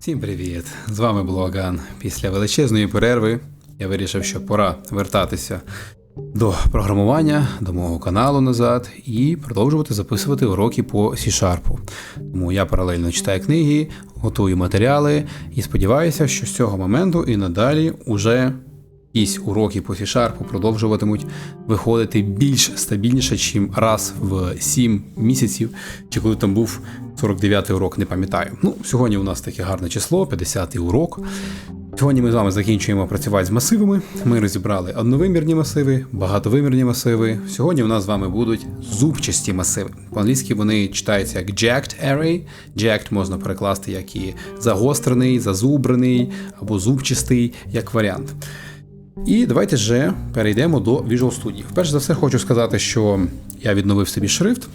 Всім привіт! З вами Блоган. Після величезної перерви я вирішив, що пора вертатися до програмування, до мого каналу назад і продовжувати записувати уроки по C-Sharp. Тому я паралельно читаю книги, готую матеріали і сподіваюся, що з цього моменту і надалі уже якісь уроки по C-Sharp продовжуватимуть виходити більш стабільніше, чим раз в 7 місяців, чи коли там був 49-й урок, не пам'ятаю. Ну, сьогодні у нас таке гарне число, 50-й урок. Сьогодні ми з вами закінчуємо працювати з масивами. Ми розібрали одновимірні масиви, багатовимірні масиви. Сьогодні у нас з вами будуть зубчасті масиви. По-англійськи вони читаються як jagged array. Jagged можна перекласти як і загострений, зазубрений або зубчастий як варіант. І давайте вже перейдемо до Visual Studio. Перш за все, хочу сказати, що я відновив собі шрифт,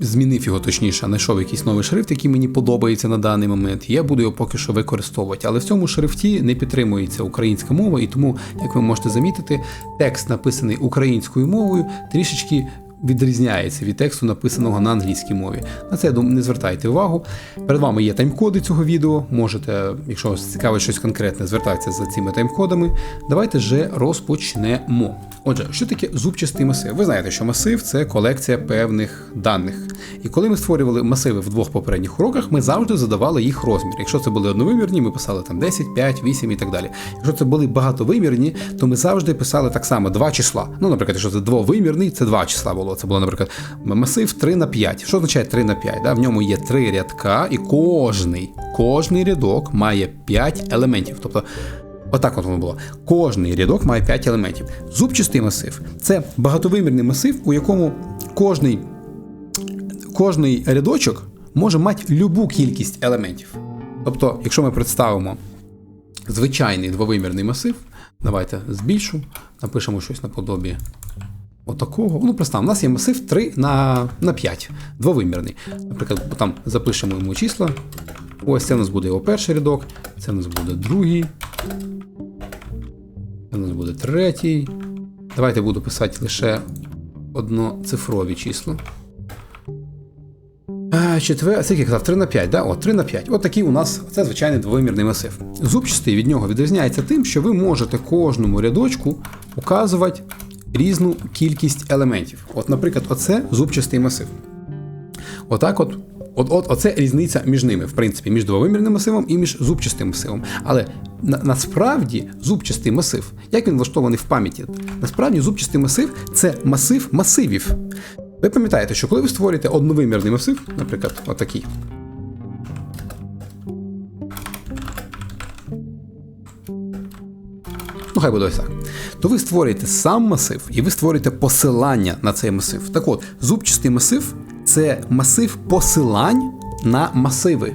змінив його точніше, знайшов якийсь новий шрифт, який мені подобається на даний момент. Я буду його поки що використовувати. Але в цьому шрифті не підтримується українська мова, і тому, як ви можете замітити, текст, написаний українською мовою, трішечки. Відрізняється від тексту, написаного на англійській мові. На це я думаю, не звертайте увагу. Перед вами є тайм-коди цього відео. Можете, якщо вас цікавить щось конкретне, звертатися за цими тайм-кодами. Давайте вже розпочнемо. Отже, що таке зубчастий масив? Ви знаєте, що масив це колекція певних даних. І коли ми створювали масиви в двох попередніх уроках, ми завжди задавали їх розмір. Якщо це були одновимірні, ми писали там 10, 5, 8 і так далі. Якщо це були багатовимірні, то ми завжди писали так само два числа. Ну, наприклад, якщо це двовимірний, це два числа було. Це було, наприклад, масив 3 на 5. Що означає 3 на 5? Да? В ньому є три рядка, і кожний, кожний рядок має 5 елементів. Тобто Отак от воно було. Кожний рядок має 5 елементів. Зубчастий масив це багатовимірний масив, у якому кожний кожний рядочок може мати любу кількість елементів. Тобто, якщо ми представимо звичайний двовимірний масив, давайте збільшу, напишемо щось наподобі отакого. Ну, представимо, у нас є масив 3 на на 5, двовимірний. Наприклад, там запишемо йому числа. Ось це у нас буде його перший рядок, це у нас буде другий. Це у нас буде третій. Давайте буду писати лише одноцифрові числа. Четвер, скільки казав, 3 на 5, да? О, 3 на 5. От такий у нас це звичайний двовимірний масив. Зубчастий від нього відрізняється тим, що ви можете кожному рядочку указувати різну кількість елементів. От, наприклад, оце зубчастий масив. Отак от. От, от оце різниця між ними, в принципі, між двовимірним масивом і між зубчастим масивом. Але на, насправді зубчастий масив, як він влаштований в пам'яті, насправді зубчастий масив це масив масивів. Ви пам'ятаєте, що коли ви створюєте одновимірний масив, наприклад, отакий. Ну, хай буде так. То ви створюєте сам масив і ви створюєте посилання на цей масив. Так от, зубчастий масив це масив посилань на масиви.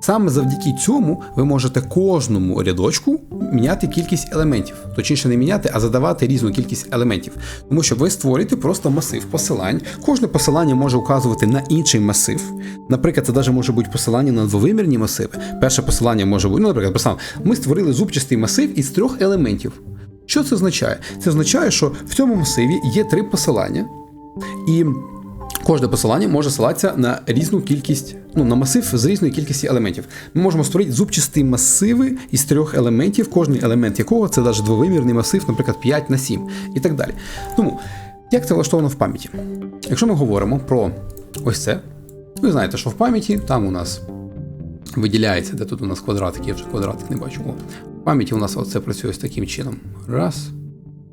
Саме завдяки цьому ви можете кожному рядочку міняти кількість елементів. Точніше, не міняти, а задавати різну кількість елементів. Тому що ви створюєте просто масив посилань. Кожне посилання може указувати на інший масив. Наприклад, це навіть може бути посилання на двовимірні масиви. Перше посилання може бути, ну, наприклад, представ, ми створили зубчастий масив із трьох елементів. Що це означає? Це означає, що в цьому масиві є три посилання, і Кожне посилання може ссилатися на різну кількість, ну на масив з різної кількості елементів. Ми можемо створити зубчасті масиви із трьох елементів, кожний елемент якого це навіть двовимірний масив, наприклад, 5 на 7 і так далі. Тому, як це влаштовано в пам'яті? Якщо ми говоримо про ось це, ви знаєте, що в пам'яті там у нас виділяється, де тут у нас квадратик, я вже квадратик не бачу. О, В пам'яті у нас оце працює ось таким чином. Раз,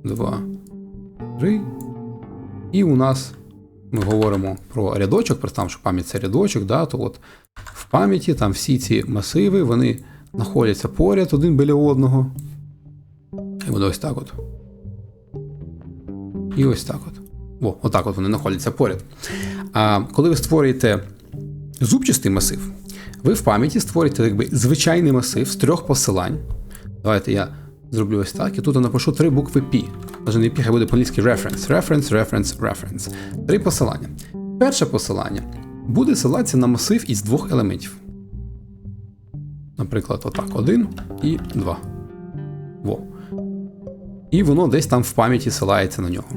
два, три. І у нас ми говоримо про рядочок, представимо, що пам'ять це рядочок, да, то от в пам'яті там всі ці масиви вони знаходяться поряд один біля одного. І буде ось так от. І ось так от. О, отак от вони знаходяться поряд. А коли ви створюєте зубчастий масив, ви в пам'яті створюєте якби, звичайний масив з трьох посилань. Давайте я зроблю ось так. І тут я напишу три букви P. Даже не P, хай буде по-англійськи reference, reference, reference, reference. Три посилання. Перше посилання буде ссилатися на масив із двох елементів. Наприклад, отак, один і два. Во. І воно десь там в пам'яті силається на нього.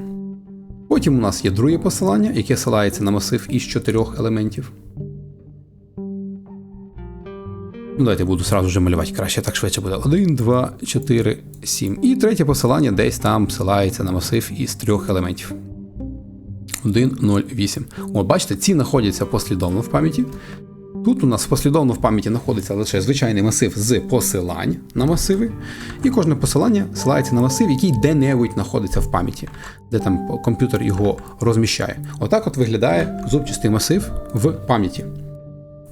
Потім у нас є друге посилання, яке силається на масив із чотирьох елементів. Ну, давайте буду сразу вже малювати краще, так швидше буде. 1, 2, 4, 7. І третє посилання десь там посилається на масив із трьох елементів. 1, 0, 8. От, бачите, ці знаходяться послідовно в пам'яті. Тут у нас послідовно в пам'яті знаходиться лише звичайний масив з посилань на масиви, і кожне посилання силається на масив, який де-небудь знаходиться в пам'яті, де там комп'ютер його розміщає. Отак от виглядає зубчастий масив в пам'яті.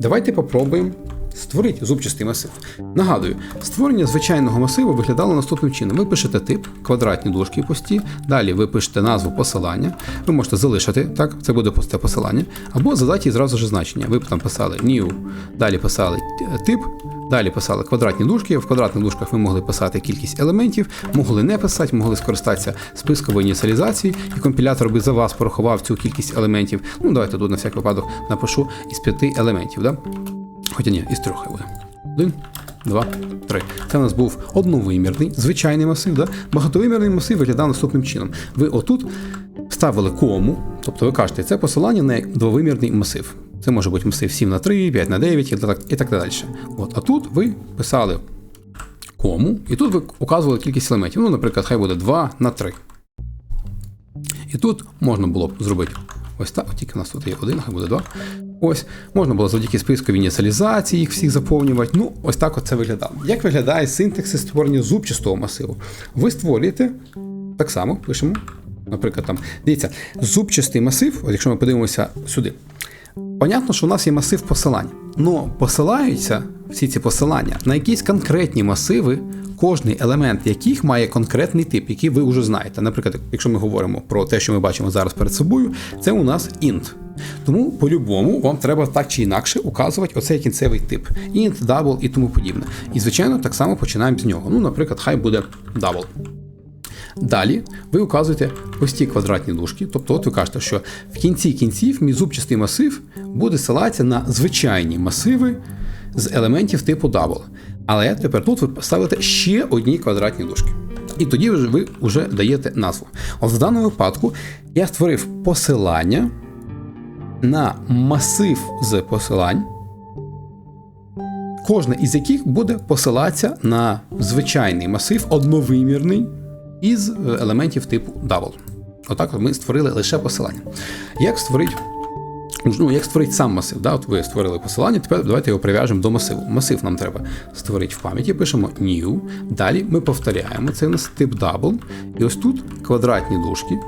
Давайте попробуємо створити зубчастий масив. Нагадую, створення звичайного масиву виглядало наступним чином. Ви пишете тип, квадратні дужки пусті, далі ви пишете назву посилання, ви можете залишити, так, це буде пусте посилання, або задати зразу ж значення. Ви там писали new, далі писали тип, далі писали квадратні дужки. В квадратних дужках ви могли писати кількість елементів, могли не писати, могли скористатися спискової ініціалізації, і компілятор би за вас порахував цю кількість елементів. Ну, давайте тут на всяк випадок напишу із п'яти елементів. Да? Хоча ні, із трьох буде. Один, два, три. Це у нас був одновимірний, звичайний масив. Да? Багатовимірний масив виглядав наступним чином. Ви отут ставили кому, тобто ви кажете, це посилання на двовимірний масив. Це може бути масив 7 на 3, 5 на 9 і так, і так далі. От, а тут ви писали кому, і тут ви указували кількість елементів. Ну, наприклад, хай буде 2 на 3. І тут можна було б зробити ось так, тільки в нас тут є один, хай буде два. Ось, можна було завдяки списковій ініціалізації їх всіх заповнювати. Ну, ось так це виглядало. Як виглядає синтаксис створення зубчастого масиву? Ви створюєте так само, пишемо. Наприклад, там, дивіться, зубчастий масив, от якщо ми подивимося сюди. Понятно, що у нас є масив посилань. Но посилаються всі ці посилання на якісь конкретні масиви, кожний елемент яких має конкретний тип, який ви вже знаєте. Наприклад, якщо ми говоримо про те, що ми бачимо зараз перед собою, це у нас int. Тому по-любому вам треба так чи інакше указувати оцей кінцевий тип. int, double і тому подібне. І, звичайно, так само починаємо з нього. Ну, наприклад, хай буде double. Далі ви указуєте ось ті квадратні дужки, тобто от ви кажете, що в кінці кінців мій зубчастий масив буде силатися на звичайні масиви з елементів типу double. Але тепер тут ви ставите ще одні квадратні дужки. І тоді ви вже даєте назву. От в даному випадку я створив посилання на масив з посилань, кожне із яких буде посилатися на звичайний масив одновимірний із елементів типу double. Отак от ми створили лише посилання. Як створити ну, як створити сам масив? Да? От ви створили посилання, тепер давайте його прив'яжемо до масиву. Масив нам треба створити в пам'яті, пишемо new. Далі ми повторяємо, це у нас тип double. І ось тут квадратні дужки.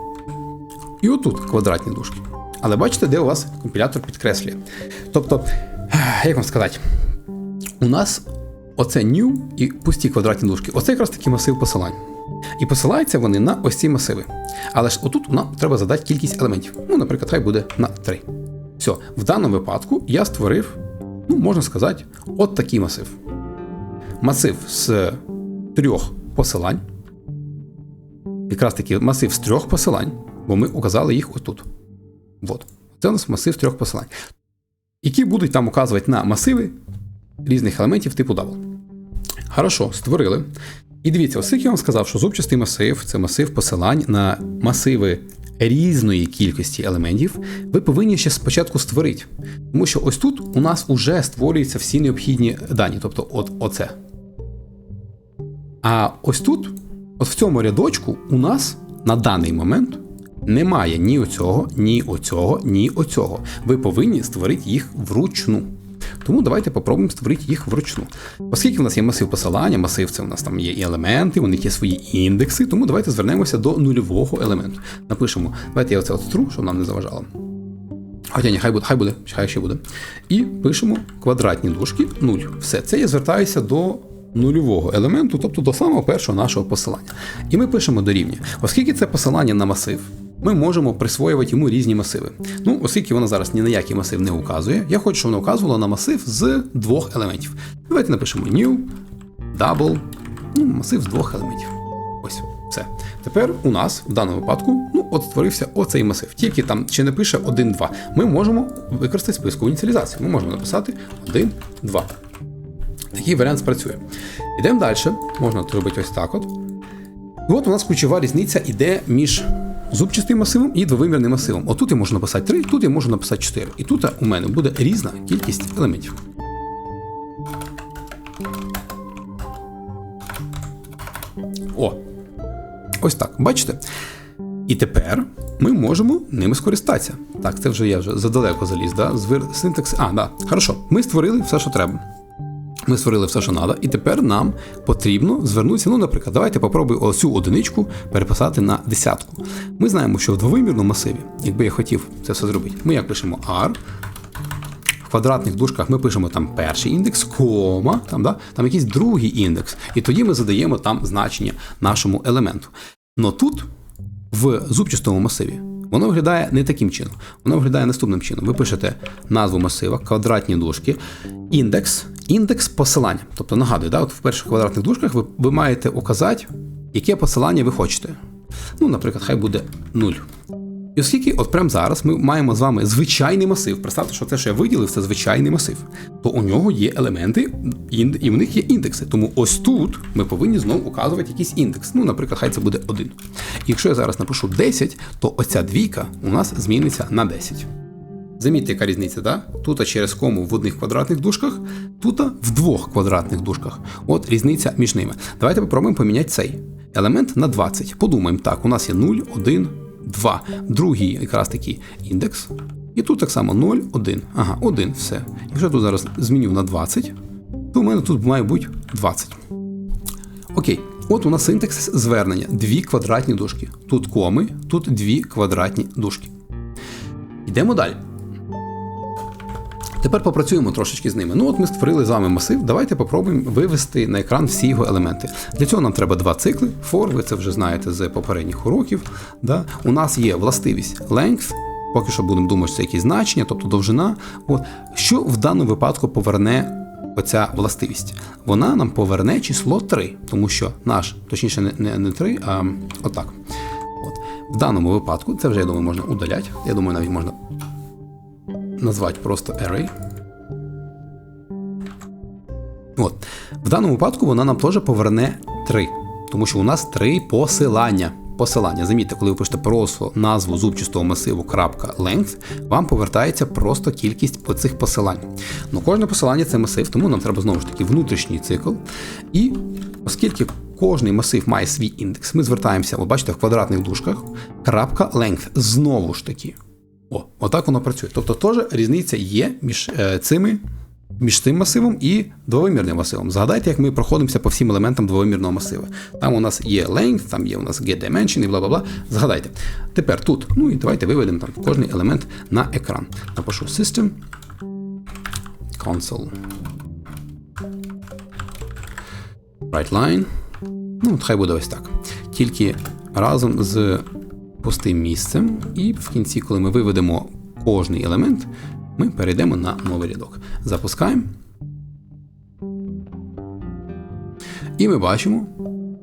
І отут квадратні дужки. Але бачите, де у вас компілятор підкреслює. Тобто, як вам сказати, у нас оце new і пусті квадратні дужки. Оце якраз такий масив посилань. І посилаються вони на ось ці масиви. Але ж отут нам треба задати кількість елементів. Ну, наприклад, хай буде на 3. Все, в даному випадку я створив, ну, можна сказати, от такий масив. Масив з трьох посилань. Якраз таки масив з трьох посилань, бо ми указали їх отут. От. Це у нас масив трьох посилань. Які будуть там указувати на масиви різних елементів типу double. Хорошо, створили. І дивіться, оскільки я вам сказав, що зубчастий масив це масив посилань на масиви різної кількості елементів, ви повинні ще спочатку створити. Тому що ось тут у нас вже створюються всі необхідні дані, тобто от оце. А ось тут, от в цьому рядочку, у нас на даний момент немає ні оцього, ні оцього, ні оцього. Ви повинні створити їх вручну. Тому давайте попробуємо створити їх вручну. Оскільки в нас є масив посилання, масив це у нас там є і елементи, у них є свої індекси, тому давайте звернемося до нульового елементу. Напишемо, давайте я оце от стру, щоб нам не заважало. Хоча ні, хай буде, хай буде, хай ще буде. І пишемо квадратні дужки 0. Все, це я звертаюся до нульового елементу, тобто до самого першого нашого посилання. І ми пишемо дорівнює. Оскільки це посилання на масив, ми можемо присвоювати йому різні масиви. Ну, оскільки воно зараз ні на який масив не указує, я хочу, щоб воно указувало на масив з двох елементів. Давайте напишемо new, double, ну, масив з двох елементів. Ось, все. Тепер у нас в даному випадку ну, от створився оцей масив. Тільки там чи не пише 1, 2. Ми можемо використати списку ініціалізації. Ми можемо написати 1, 2. Такий варіант спрацює. Йдемо далі. Можна зробити ось так от. І от у нас ключова різниця йде між зубчастим масивом і двовимірним масивом. Отут я можу написати 3, тут я можу написати 4. І тут у мене буде різна кількість елементів. О! Ось так. Бачите? І тепер ми можемо ними скористатися. Так, це вже я вже задалеко заліз, да? Звир синтекс. А, да. Хорошо. Ми створили все, що треба. Ми створили все, що треба, і тепер нам потрібно звернутися. Ну, наприклад, давайте попробую цю одиничку переписати на десятку. Ми знаємо, що в двовимірному масиві, якби я хотів це все зробити, ми як пишемо R. В квадратних дужках ми пишемо там перший індекс, кома, там, да? там якийсь другий індекс. І тоді ми задаємо там значення нашому елементу. Но тут, в зубчастому масиві, воно виглядає не таким чином. Воно виглядає наступним чином. Ви пишете назву масива, квадратні дужки, індекс, індекс посилання. Тобто нагадую, да, от в перших квадратних дужках ви, ви маєте указати, яке посилання ви хочете. Ну, наприклад, хай буде 0. І оскільки от прямо зараз ми маємо з вами звичайний масив, представте, що те, що я виділив, це звичайний масив, то у нього є елементи, і в них є індекси. Тому ось тут ми повинні знову указувати якийсь індекс. Ну, наприклад, хай це буде 1. І якщо я зараз напишу 10, то оця двійка у нас зміниться на 10. Замітьте, яка різниця, так? Тут через кому в одних квадратних дужках, тут в двох квадратних дужках. От різниця між ними. Давайте попробуємо поміняти цей елемент на 20. Подумаємо, так, у нас є 0, 1, 2. Другий якраз такий індекс. І тут так само 0, 1. Ага, 1, все. Якщо я тут зараз зміню на 20, то у мене тут має бути 20. Окей, от у нас синтекс звернення. Дві квадратні дужки. Тут коми, тут дві квадратні дужки. Йдемо далі. Тепер попрацюємо трошечки з ними. Ну, от ми створили з вами масив. Давайте попробуємо вивести на екран всі його елементи. Для цього нам треба два цикли. For, ви це вже знаєте з попередніх уроків. Да? У нас є властивість length. Поки що будемо думати, що це якісь значення, тобто довжина. От. Що в даному випадку поверне оця властивість? Вона нам поверне число 3, тому що наш, точніше, не, не, не 3, а отак. От. В даному випадку, це вже, я думаю, можна удаляти. Я думаю, навіть можна назвати просто array. От. В даному випадку вона нам теж поверне 3, тому що у нас три посилання. Посилання. Замітьте, коли ви пишете просто назву зубчастого масиву length, вам повертається просто кількість цих посилань. Ну, кожне посилання це масив, тому нам треба знову ж таки внутрішній цикл. І оскільки кожний масив має свій індекс, ми звертаємося, ви бачите, в квадратних дужках, крапка length. Знову ж таки. О, отак воно працює. Тобто теж різниця є між е, цими, між цим масивом і двовимірним масивом. Згадайте, як ми проходимося по всім елементам двовимірного масива. Там у нас є length, там є у нас get dimension і бла бла бла. Згадайте. Тепер тут. Ну і давайте виведемо там кожний елемент на екран. Напишу System. Console. Right line. Ну, хай буде ось так. Тільки разом з пустим місцем, і в кінці, коли ми виведемо кожний елемент, ми перейдемо на новий рядок. Запускаємо. І ми бачимо,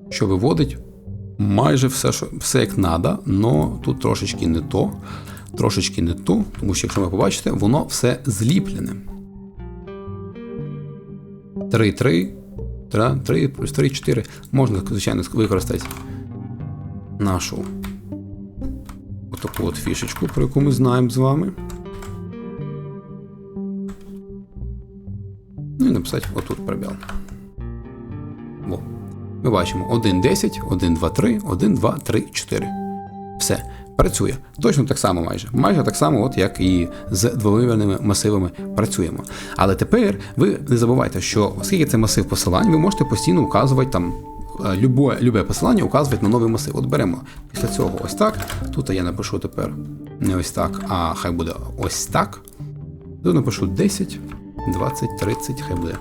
що виводить майже все, що, все як треба, але тут трошечки не то, трошечки не то, тому що, якщо ви побачите, воно все зліплене. 3, 3, 3, 3 плюс 3, 4. Можна, звичайно, використати нашу отаку от фішечку, про яку ми знаємо з вами. Ну і написати отут пробіл. Во. Ми бачимо 1, 10, 1, 2, 3, 1, 2, 3, 4. Все. Працює. Точно так само майже. Майже так само, от як і з двовимірними масивами працюємо. Але тепер ви не забувайте, що оскільки це масив посилань, ви можете постійно указувати там любе, любе посилання указувати на новий масив. От беремо після цього ось так. Тут я напишу тепер не ось так, а хай буде ось так. Тут напишу 10, 20, 30, хай буде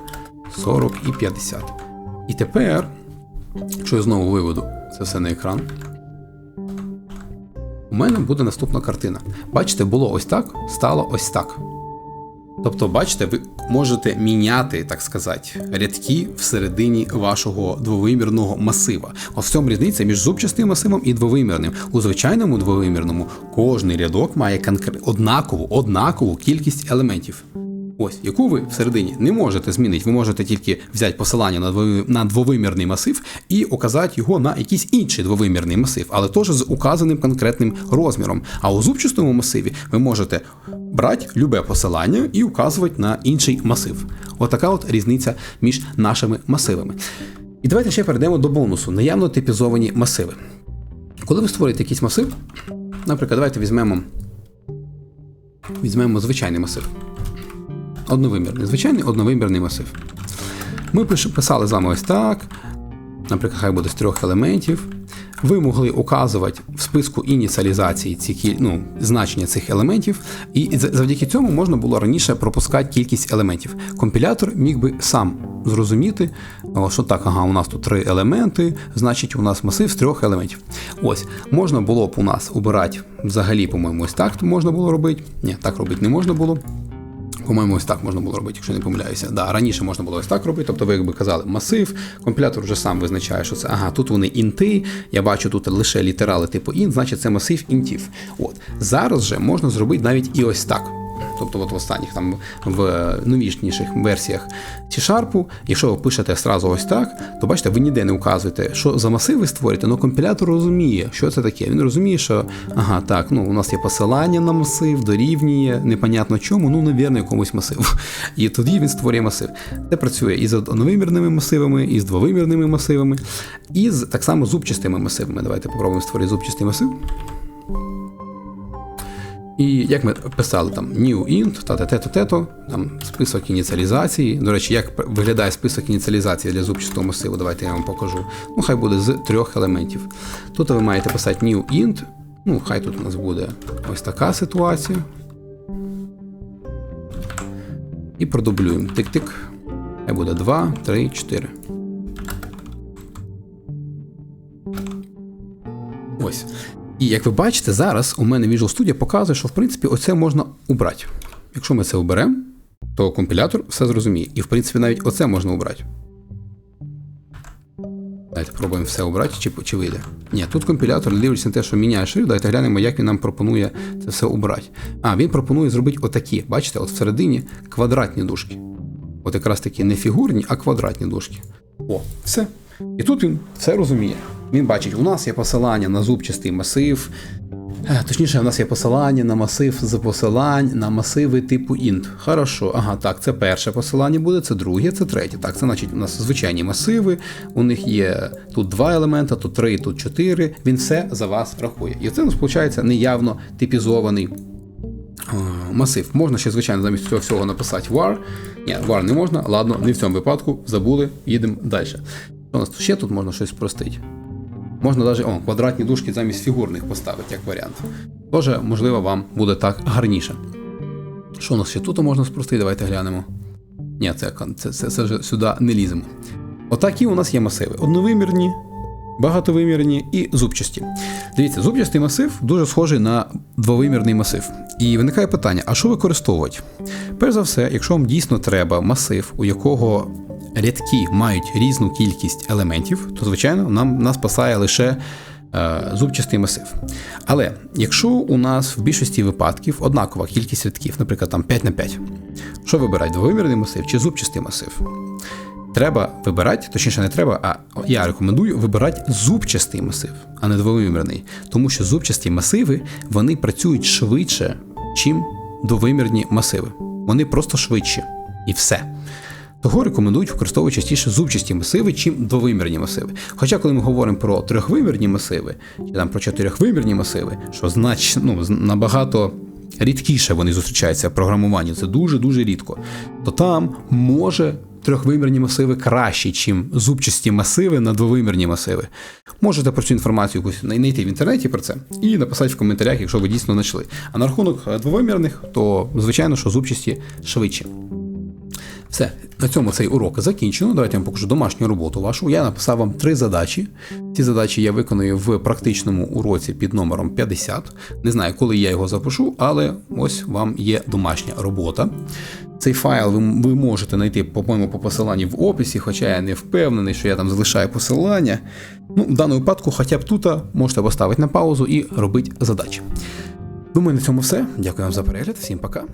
40 і 50. І тепер, якщо я знову виведу це все на екран, у мене буде наступна картина. Бачите, було ось так, стало ось так. Тобто, бачите, ви можете міняти, так сказати, рядки всередині вашого двовимірного масива. Ось в цьому різниця між зубчастим масивом і двовимірним. У звичайному двовимірному кожний рядок має конкрет... однакову, однакову кількість елементів. Ось, яку ви всередині не можете змінити. Ви можете тільки взяти посилання на двови- на двовимірний масив і указати його на якийсь інший двовимірний масив, але теж з указаним конкретним розміром. А у зубчастому масиві ви можете брати любе посилання і указувати на інший масив. Отака от різниця між нашими масивами. І давайте ще перейдемо до бонусу наявно типізовані масиви. Коли ви створюєте якийсь масив, наприклад, давайте візьмемо, візьмемо звичайний масив. Одновимірний, звичайний одновимірний масив. Ми писали з вами ось так. Наприклад, хай буде з трьох елементів. Ви могли указувати в списку ініціалізації ці ну, значення цих елементів, і завдяки цьому можна було раніше пропускати кількість елементів. Компілятор міг би сам зрозуміти, що так, ага, у нас тут три елементи, значить, у нас масив з трьох елементів. Ось, можна було б у нас обирати взагалі, по-моєму, ось так можна було робити. Ні, так робити не можна було. По-моєму, ось так можна було робити, якщо не помиляюся. Да, раніше можна було ось так робити. Тобто, ви якби казали масив, компілятор вже сам визначає, що це ага, тут вони інти. Я бачу тут лише літерали типу інт, значить це масив інтів. От зараз же можна зробити навіть і ось так. Тобто, от в останніх там в новішніших версіях C-Sharp, якщо ви пишете сразу ось так, то бачите, ви ніде не указуєте, що за масив ви створюєте, але компілятор розуміє, що це таке. Він розуміє, що ага, так, ну у нас є посилання на масив, дорівнює, непонятно чому, ну, навірно, якомусь масиву. І тоді він створює масив. Це працює і з одновимірними масивами, і з двовимірними масивами, і з так само зубчастими масивами. Давайте попробуємо створити зубчастий масив. І як ми писали там new int, та те то тето там список ініціалізації. До речі, як виглядає список ініціалізації для зубчастого масиву, давайте я вам покажу. Ну, хай буде з трьох елементів. Тут ви маєте писати new int, ну, хай тут у нас буде ось така ситуація. І продублюємо. Тик-тик. Хай буде 2, 3, 4. Ось. І як ви бачите, зараз у мене Visual Studio показує, що в принципі оце можна убрати. Якщо ми це оберемо, то компілятор все зрозуміє. І в принципі навіть оце можна обрати. Давайте пробуємо все обрати, чи, чи вийде. Ні, тут компілятор дивиться на те, що міняє шрифт. Давайте глянемо, як він нам пропонує це все обрати. А, він пропонує зробити отакі. Бачите, от всередині квадратні дужки. От якраз такі не фігурні, а квадратні дужки. О, все. І тут він все розуміє. Він бачить, у нас є посилання на зубчастий масив. Е, Точніше, у нас є посилання на масив з посилань на масиви типу int. Хорошо, ага, так, це перше посилання буде, це друге, це третє. Так, це значить у нас звичайні масиви, у них є тут два елемента, тут три, тут чотири. Він все за вас рахує. І це у нас виходить неявно типізований е, масив. Можна ще, звичайно, замість цього всього написати var. Ні, var не можна. Ладно, не в цьому випадку. Забули, їдемо далі. Що у нас ще тут можна щось спростити? Можна навіть о, квадратні дужки замість фігурних поставити, як варіант. Тоже, можливо, вам буде так гарніше. Що у нас ще тут можна спростити? Давайте глянемо. Ні, це, це, це, це вже сюди не ліземо. Отакі у нас є масиви: одновимірні, багатовимірні і зубчасті. Дивіться, зубчастий масив дуже схожий на двовимірний масив. І виникає питання: а що використовувати? Перш за все, якщо вам дійсно треба масив, у якого рядки мають різну кількість елементів, то звичайно нам нас спасає лише е, зубчастий масив. Але якщо у нас в більшості випадків однакова кількість рядків, наприклад, там 5 на 5, що вибирати, двовимірний масив чи зубчастий масив? Треба вибирати, точніше, не треба, а я рекомендую вибирати зубчастий масив, а не двовимірний. Тому що зубчасті масиви вони працюють швидше, чим двовимірні масиви. Вони просто швидші. І все. Того рекомендують використовувати частіше зубчасті масиви, чим двовимірні масиви. Хоча, коли ми говоримо про трьохвимірні масиви, чи там про чотирьохвимірні масиви, що значно ну, набагато рідкіше вони зустрічаються в програмуванні, це дуже-дуже рідко, то там може трьохвимірні масиви кращі, чим зубчасті масиви на двовимірні масиви. Можете про цю інформацію знайти в інтернеті про це і написати в коментарях, якщо ви дійсно знайшли. А на рахунок е, двовимірних, то звичайно, що зубчасті швидше. Все, на цьому цей урок закінчено. Давайте я вам покажу домашню роботу вашу. Я написав вам три задачі. Ці задачі я виконую в практичному уроці під номером 50. Не знаю, коли я його запишу, але ось вам є домашня робота. Цей файл ви, ви можете знайти, по-моєму, по посиланні в описі, хоча я не впевнений, що я там залишаю посилання. Ну, в даному випадку, хоча б тут можете поставити на паузу і робити задачі. Думаю, на цьому все. Дякую вам за перегляд. Всім пока.